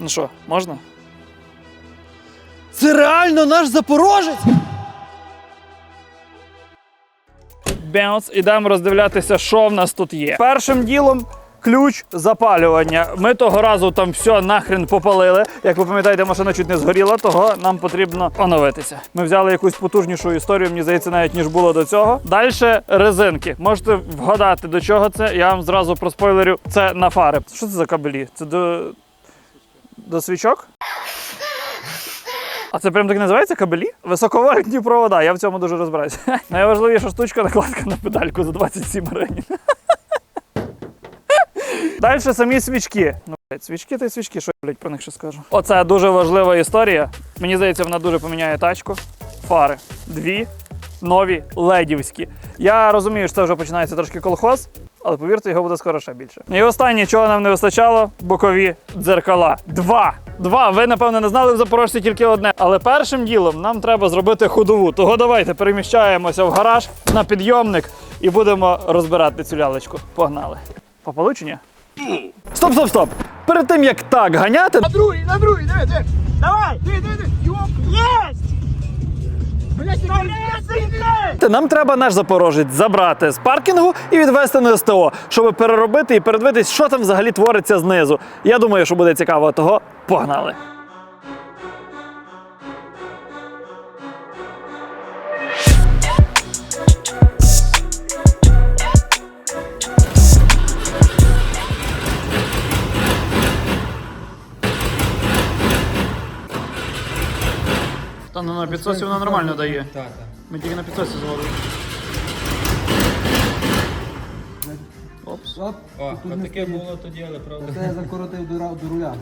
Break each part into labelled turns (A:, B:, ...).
A: Ну що, можна?
B: Це реально наш запорожець?
A: Беунс, ідемо роздивлятися, що в нас тут є. Першим ділом. Ключ запалювання. Ми того разу там все нахрен попалили. Як ви пам'ятаєте, машина чуть не згоріла, того нам потрібно оновитися. Ми взяли якусь потужнішу історію, мені здається, навіть ніж було до цього. Далі резинки. Можете вгадати, до чого це. Я вам зразу проспойлерю. Це на фари. Що це за кабелі? Це до, до свічок? А це прям так називається кабелі? Високовольтні провода, я в цьому дуже розбираюся. Найважливіша штучка накладка на педальку за 27 гривень. Далі самі свічки. Ну, блядь, свічки та й свічки, що я блядь, про них ще скажу. Оце дуже важлива історія. Мені здається, вона дуже поміняє тачку. Фари. Дві нові ледівські. Я розумію, що це вже починається трошки колхоз, але повірте, його буде скоро ще більше. І останнє, чого нам не вистачало, бокові дзеркала. Два. Два. Ви, напевно, не знали в Запорожці тільки одне. Але першим ділом нам треба зробити ходову. Того давайте переміщаємося в гараж на підйомник і будемо розбирати цю лялечку. Погнали. По полученню? Стоп, стоп, стоп! Перед тим як так ганяти,
C: На другий, на другий, диви, диви. Давай, диви, диви, диви. Єсть!
A: Нам треба наш запорожець забрати з паркінгу і відвести на СТО, щоб переробити і передивитись, що там взагалі твориться знизу. Я думаю, що буде цікаво, того погнали. Та ну на підсосі вона нормально дає.
B: Так, так.
A: Ми тільки на підсосі зводили. Опс.
B: Оп,
D: О,
B: тут
D: а таке було тоді, але правда.
B: Це я закоротив до, ра- до руля.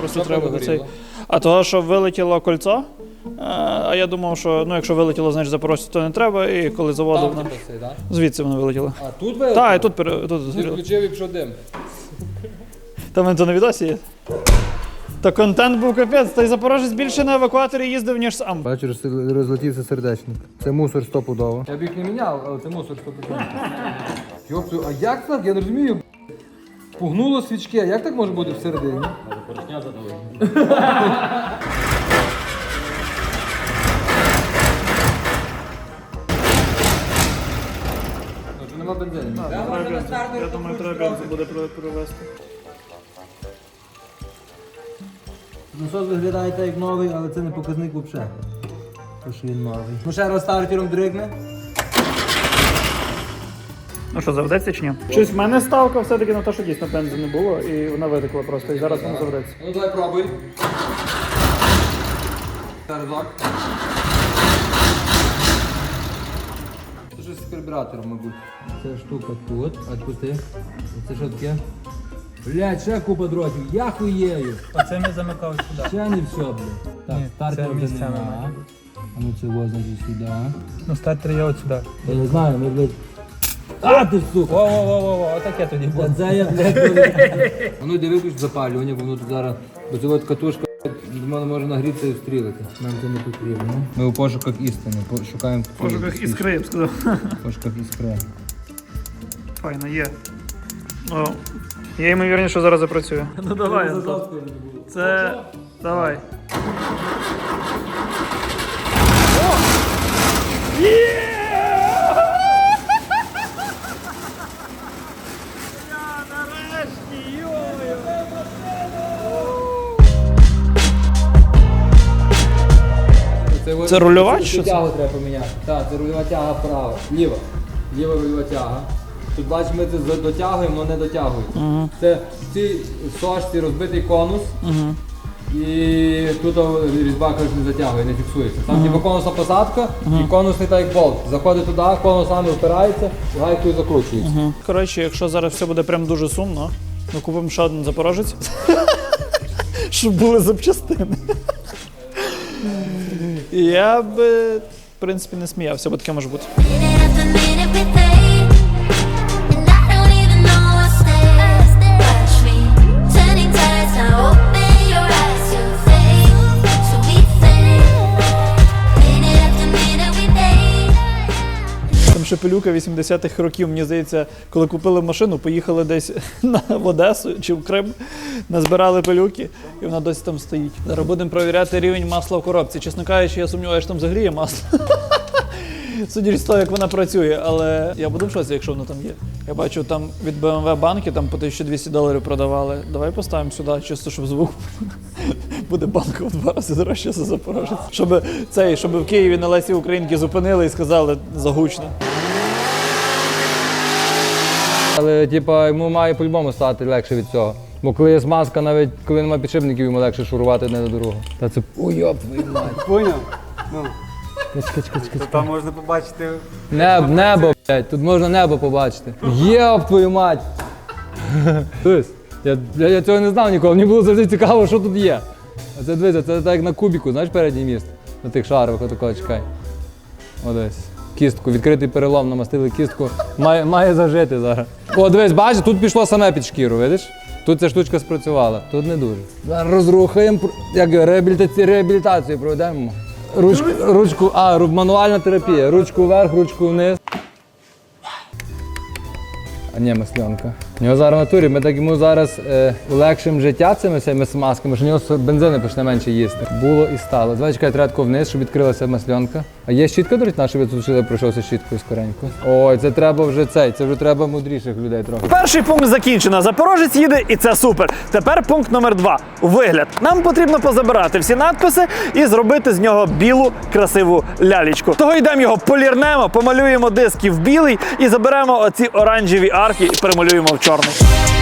A: Просто треба до цей. А того, що вилетіло кольцо. е, А я думав, що ну, якщо вилетіло, значить запорожці, то не треба. І коли заводив,
D: Там
A: воно...
D: типу цей, да?
A: звідси воно вилетіло.
D: А тут ви?
A: Так, і тут, пере- тут
D: Ти
A: згоріло.
D: включив і пішов дим.
A: Там то на відосі є. Та контент був капець, та й запорожець більше на евакуаторі їздив, ніж сам.
B: Бачиш, розлетівся сердечник. Це мусор стопудово.
D: Я б їх не міняв, але це мусор. Йопту, а як так? Я не розумію. Пугнуло свічки, а як так може бути всередині? Ну, то нема бензину.
A: Я думаю, треба бензин буде провести.
B: Насос виглядає так як новий, але це не показник взагалі. То, що він новий. Ну ще раз стартером дригне.
A: Ну що, заведеться чи ні? Щось в мене ставка все-таки на те, що дійсно бензину не було, і вона витекла просто, і зараз воно заведеться.
D: Ну давай пробуй. Разок. Це щось з карбюратором, мабуть.
B: Це штука тут, а тут. Це що таке? Блять, ще купа дротів, я хуєю.
E: Оце ми замикали сюди.
B: Ще не все, блядь. Так,
E: Ні,
B: стартер
E: це
B: вже
E: місцями
B: нема.
E: має бути.
B: А ну це возить сюди.
E: Ну, стартер є от сюди.
B: Я не знаю, ми, блядь. А ти сука!
E: Во-во-во-во, отаке тоді було.
B: Та Це я, блядь,
D: Воно йде виключно запалювання, бо воно тут зараз. Бо це от катушка до мене може нагрітися і стрілити.
B: нам це не потрібно.
D: Ми у пошуках істини, по- шукаємо
A: В пошуках іскри, я б сказав.
D: В пошуках іскри.
A: Файно, є. О, я ймовірніше, що зараз запрацює. Ну давай, Антон. Це. Давай. О! Є! Це рульова чи що?
D: Тягу треба поміняти. Так, це рульова тяга права. Ліва. Ліва рульова тяга. Тут бачиш, ми це дотягуємо, але не дотягується. Це в цій сошці розбитий конус. І тут різьба коротше, не затягує, не фіксується. Там типу конусна посадка і конусний так як болт. Заходить туди, конус саме впирається і гайкою закручується.
A: Коротше, якщо зараз все буде прям дуже сумно, ми купимо ще один запорожець. Щоб були запчастини. І Я б, в принципі, не сміявся, бо таке може бути. Пилюка 80-х років. Мені здається, коли купили машину, поїхали десь на, в Одесу чи в Крим, назбирали пилюки, і вона досі там стоїть. Зараз будемо перевіряти рівень масла в коробці. Чесно кажучи, я сумніваюся, що там взагалі є масло. Судячи з того, як вона працює, але я буду в шоці, якщо воно там є. Я бачу, там від BMW банки там по 1200 доларів продавали. Давай поставимо сюди, чисто, щоб звук буде банка в два рази дорожче за Запорожець. Щоб цей, щоб в Києві на Лесі Українки зупинили і сказали загучно.
D: Але типа йому має по-любому стати легше від цього. Бо коли є смазка, навіть коли немає підшипників, йому легше шурувати одне до другого. Та це ой, йоп, твою мать.
B: Поняв? Ну,
D: Чекай, чекай, чекай.
B: там можна побачити.
D: Небо, небо, блядь, тут можна небо побачити. Єп, твою мать! Дивись, я, я, я цього не знав ніколи, мені було завжди цікаво, що тут є. А це дивися, це так як на кубіку, знаєш передній міст? На тих шарових, отакого, чекай. О, дивись. Кістку, відкритий перелом, намастили кістку. Має, має зажити зараз. О, дивись, бачиш, тут пішло саме під шкіру, видиш? Тут ця штучка спрацювала, тут не дуже. Розрухаємо, як реабілітацію, реабілітацію проведемо. Ручку, ручку, а, ру- мануальна терапія. Ручку вверх, ручку вниз. А ні, масленка. У нього зараз в натурі, ми так йому зараз е, улегшимо життя цими всіми смазками, що в нього бензину почне менше їсти. Було і стало. Давай чекай, тако вниз, щоб відкрилася масленка. А є щітка, до наша ви тут пройшовся щіткою скоренько. Ой, це треба вже цей, це вже треба мудріших людей трохи.
A: Перший пункт закінчено. Запорожець їде, і це супер. Тепер пункт номер два. Вигляд. Нам потрібно позабирати всі надписи і зробити з нього білу красиву лялічку. Того йдемо його полірнемо, помалюємо диски в білий і заберемо оці оранжеві арки і перемалюємо в чорний.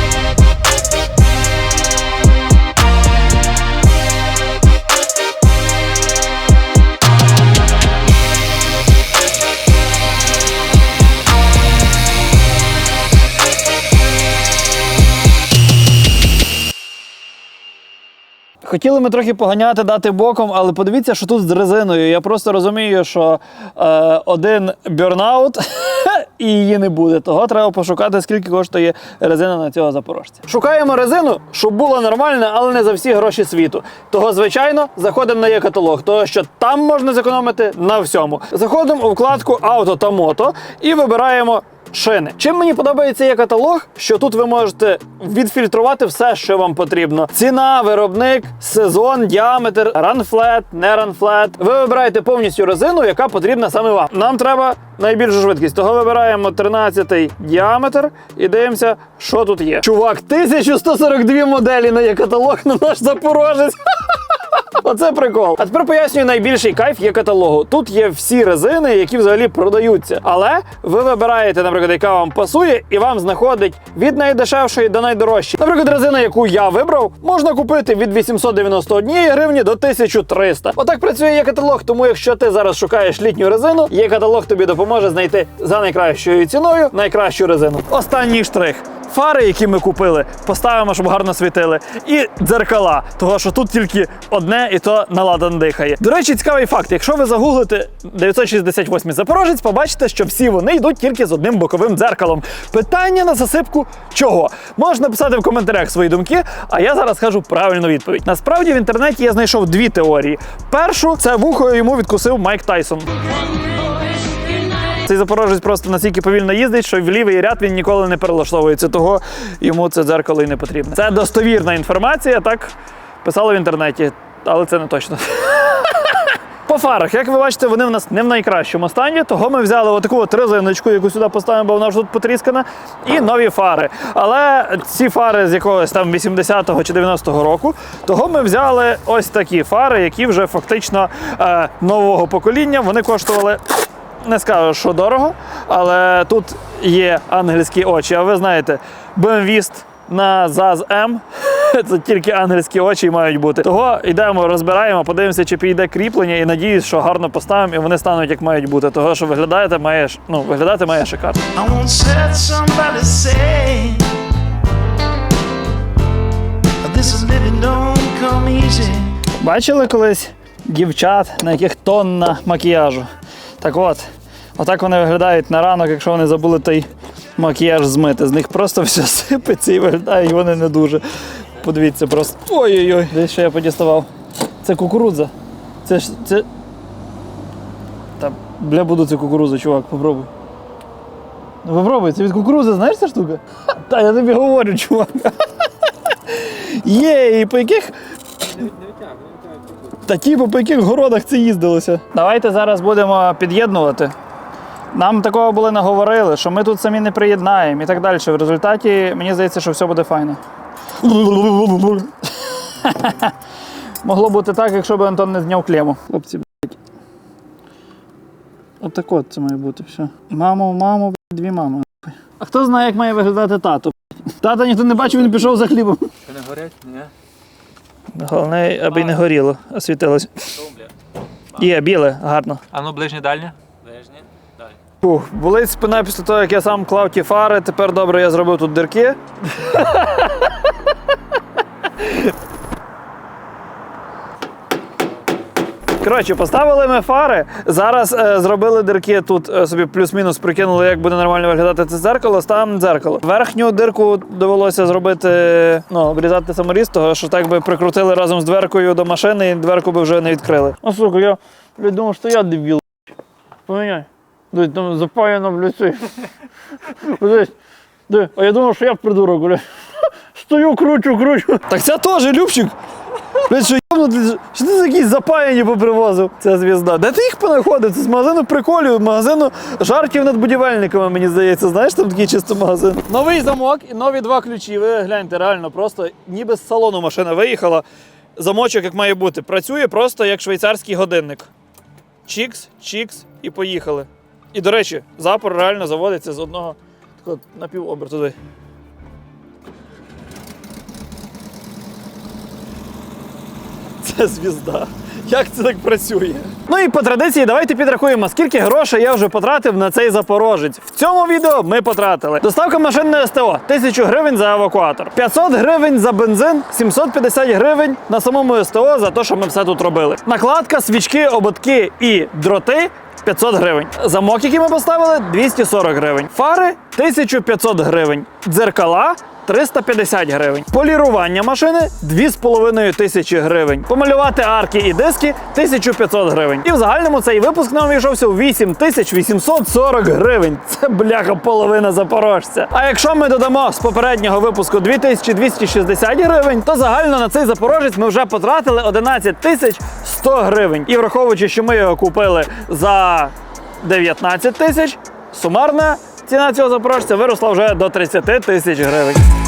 A: Хотіли ми трохи поганяти, дати боком, але подивіться, що тут з резиною. Я просто розумію, що е, один бюрнаут і її не буде. Того треба пошукати, скільки коштує резина на цього запорожця. Шукаємо резину, щоб була нормальна, але не за всі гроші світу. Того, звичайно, заходимо на є-каталог, того що там можна зекономити на всьому. Заходимо у вкладку авто та мото і вибираємо шини. Чим мені подобається є каталог, що тут ви можете відфільтрувати все, що вам потрібно: ціна, виробник, сезон, діаметр, ранфлет, не ранфлет. Ви вибираєте повністю резину, яка потрібна саме вам. Нам треба найбільшу швидкість. Того вибираємо 13 діаметр і дивимося, що тут є. Чувак, 1142 моделі на є каталог на наш запорожець. Оце прикол. А тепер пояснюю найбільший кайф є каталогу. Тут є всі резини, які взагалі продаються. Але ви вибираєте, наприклад, яка вам пасує, і вам знаходить від найдешевшої до найдорожчої. Наприклад, резина, яку я вибрав, можна купити від 891 гривні до 1300. Отак працює є каталог. Тому якщо ти зараз шукаєш літню резину, є каталог тобі допоможе знайти за найкращою ціною найкращу резину. Останній штрих. Фари, які ми купили, поставимо, щоб гарно світили, і дзеркала, того що тут тільки одне і то наладан дихає. До речі, цікавий факт: якщо ви загуглите 968 Запорожець, побачите, що всі вони йдуть тільки з одним боковим дзеркалом. Питання на засипку чого? Можна написати в коментарях свої думки, а я зараз скажу правильну відповідь. Насправді в інтернеті я знайшов дві теорії. Першу це вухо йому відкусив Майк Тайсон. Цей запорожець просто настільки повільно їздить, що в лівий ряд він ніколи не перелаштовується, того йому це дзеркало і не потрібне. Це достовірна інформація, так писали в інтернеті, але це не точно. По фарах, як ви бачите, вони в нас не в найкращому стані, того ми взяли отаку от резиночку, яку сюди поставимо, бо вона ж тут потріскана, і нові фари. Але ці фари з якогось там 80-го чи 90-го року, того ми взяли ось такі фари, які вже фактично е, нового покоління. Вони коштували не скажу, що дорого, але тут є ангельські очі. А ви знаєте, BMW на ЗАЗ М це тільки ангельські очі мають бути. Того йдемо, розбираємо, подивимося, чи піде кріплення, і надіюсь, що гарно поставимо, і вони стануть як мають бути. Того, що виглядаєте, має, ну, виглядати має шикарно. Бачили колись дівчат, на яких тонна макіяжу? Так от, отак вони виглядають на ранок, якщо вони забули той макіяж змити. З них просто все сипеться і виглядають вони не дуже. Подивіться просто. Ой-ой-ой, десь що я подіставав. Це кукурудза. Це ж це. Та бля буду це кукурудза, чувак, попробуй. Ну, Попробуй, це від кукурузи, знаєш ця штука? Та я тобі говорю, чувак. Є, і по яких. Та типу, по яких городах це їздилося. Давайте зараз будемо під'єднувати. Нам такого були наговорили, що ми тут самі не приєднаємо і так далі. В результаті мені здається, що все буде файно. Могло бути так, якщо б Антон не зняв клему. Хлопці, блядь. Отак от це має бути все. Мамо, мамо, блядь, дві мами. А хто знає, як має виглядати тато? Тата ніхто не бачив, він пішов за хлібом.
E: Що не горять? Ні.
A: Головне, аби й не горіло, освітилось. Є, біле, гарно.
E: А ну ближнє дальнє? Ближнє. Далі.
A: Фух, болить спина після того, як я сам клав ті фари. Тепер добре, я зробив тут дирки. Коротше, поставили ми фари. Зараз е, зробили дирки тут е, собі плюс-мінус прикинули, як буде нормально виглядати це дзеркало, ставимо дзеркало. Верхню дирку довелося зробити, ну, обрізати саморіз, того що так би прикрутили разом з дверкою до машини і дверку би вже не відкрили. А сука, я блядь, думав, що я дебіл. Поміняй. Дивись, там запаяно, блядь, цей. А я думав, що я придурок, блядь. Стою, кручу, кручу. Так це теж Любчик. Блядь, що йобнути, що ти якісь запаяні попривозив? Ця звізда. Де ти їх понаходив? Це з магазину приколів, магазину жартів над будівельниками, мені здається. Знаєш, там такий чисто магазин. Новий замок і нові два ключі. Ви гляньте, реально, просто ніби з салону машина виїхала. Замочок, як має бути. Працює просто як швейцарський годинник. Чікс, чікс і поїхали. І, до речі, запор реально заводиться з одного такого напівоберту. Туди. Це звізда. Як це так працює? Ну і по традиції, давайте підрахуємо, скільки грошей я вже потратив на цей запорожець. В цьому відео ми потратили. Доставка машин на СТО 1000 гривень за евакуатор, 500 гривень за бензин, 750 гривень на самому СТО за те, що ми все тут робили. Накладка, свічки, ободки і дроти. 500 гривень. Замок, який ми поставили, 240 гривень. Фари 1500 гривень. Дзеркала 350 гривень. Полірування машини 2,5 тисячі гривень. Помалювати арки і диски 1500 гривень. І в загальному цей випуск нам вийшовся у 8840 гривень. Це бляха половина запорожця. А якщо ми додамо з попереднього випуску 2260 гривень, то загально на цей запорожець ми вже потратили 11 тисяч 100 гривень. І враховуючи, що ми його купили за 19 тисяч, сумарна ціна цього запорожця виросла вже до 30 тисяч гривень.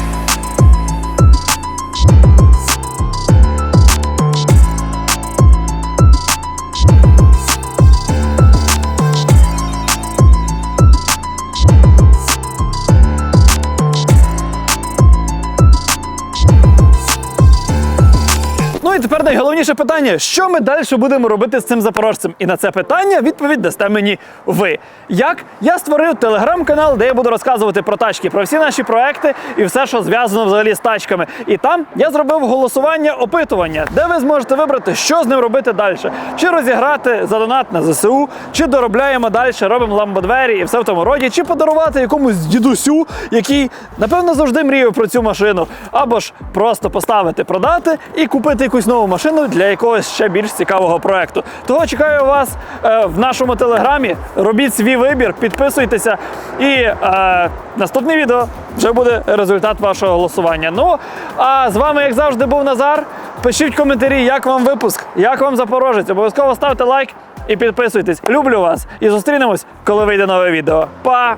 A: Найголовніше питання: що ми далі будемо робити з цим запорожцем? І на це питання відповідь дасте мені ви. Як я створив телеграм-канал, де я буду розказувати про тачки, про всі наші проекти і все, що зв'язано взагалі з тачками. І там я зробив голосування опитування, де ви зможете вибрати, що з ним робити далі. Чи розіграти за донат на ЗСУ, чи доробляємо далі, робимо ламбодвері і все в тому роді, чи подарувати якомусь дідусю, який напевно завжди мріяв про цю машину, або ж просто поставити, продати і купити якусь нову машину для якогось ще більш цікавого проекту. Того чекаю вас е, в нашому телеграмі. Робіть свій вибір, підписуйтеся. І е, наступне відео вже буде результат вашого голосування. Ну а з вами, як завжди, був Назар. Пишіть коментарі, як вам випуск, як вам Запорожець. Обов'язково ставте лайк і підписуйтесь. Люблю вас і зустрінемось, коли вийде нове відео. Па!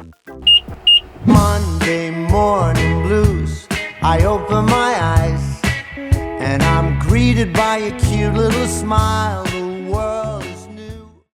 F: Monday morning blues. I open my eyes And I'm greeted by a cute little smile. The world.